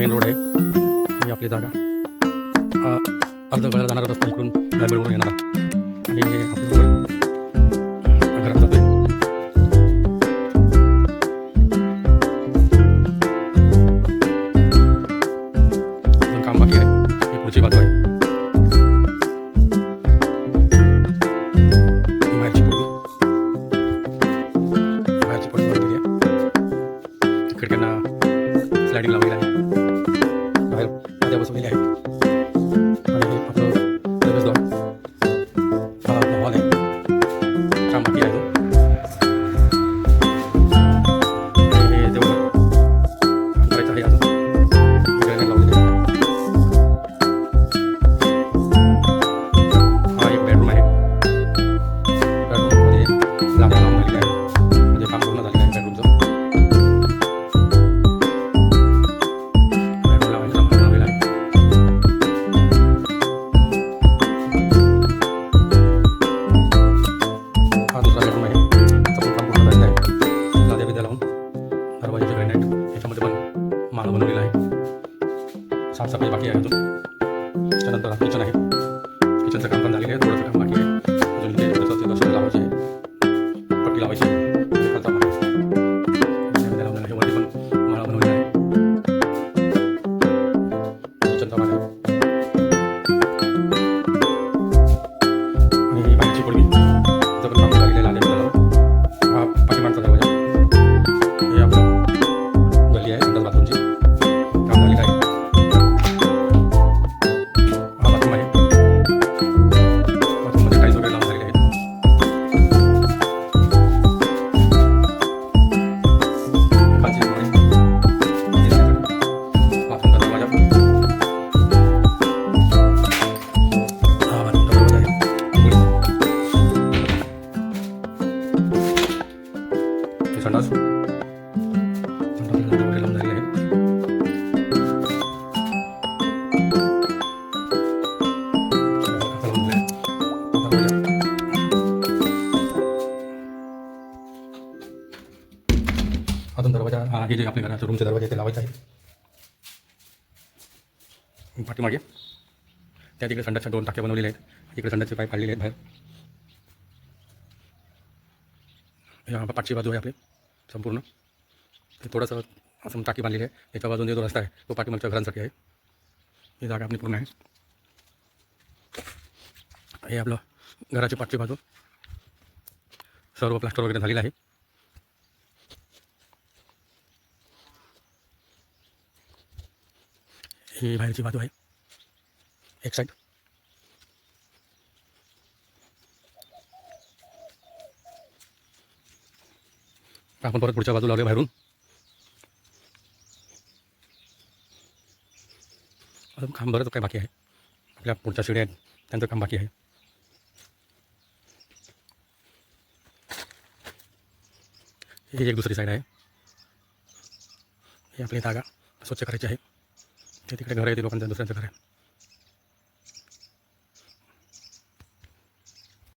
Main road आहे. ही आपली जागा अर्ध वेळा जाणारा रस्ता इकडून लायब्ररीवरून येणार. आणि हे आपलं घरात अजून काम बाकी आहे. ही पुढची बाजू आहे. खिडक्यांना स्लायडिंग आहे बाहेर बनवलेला आहे. साफसफाई बाकी आहे अजून. त्यानंतर किचन आहे. हे संडास अजून दरवाजा हा हे जे आपल्या घराचं रूमचे दरवाजा ते लावायचं आहे पाठीमागे. त्या तिकडे संडासच्या दोन टाक्या बनवलेल्या आहेत. इकडे संडासचे पाईप काढलेले आहेत बाहेर. या पाठची बाजू आहे आपली संपूर्ण. हे थोडंसं असं टाकी बांधलेली आहे. त्याच्या बाजूने जो रस्ता आहे तो पाठीमागच्या घरांसाठी आहे. ही जागा आपली पूर्ण आहे. हे आपलं घराची पाठची बाजू. सर्व प्लास्टर वगैरे झालेलं आहे. ही बाहेरची बाजू आहे. एक साईड आपण परत पुढच्या बाजूला आलो बाहेरून. अजून काम बरंच काय बाकी आहे. आपल्या पुढच्या शिड्या आहेत. त्यांचं काम बाकी आहे. ही एक दुसरी साईड आहे. ही आपली जागा स्वच्छ करायची आहे. ते तिकडे घर आहे ते लोकांचं दुसऱ्यांचं घर आहे.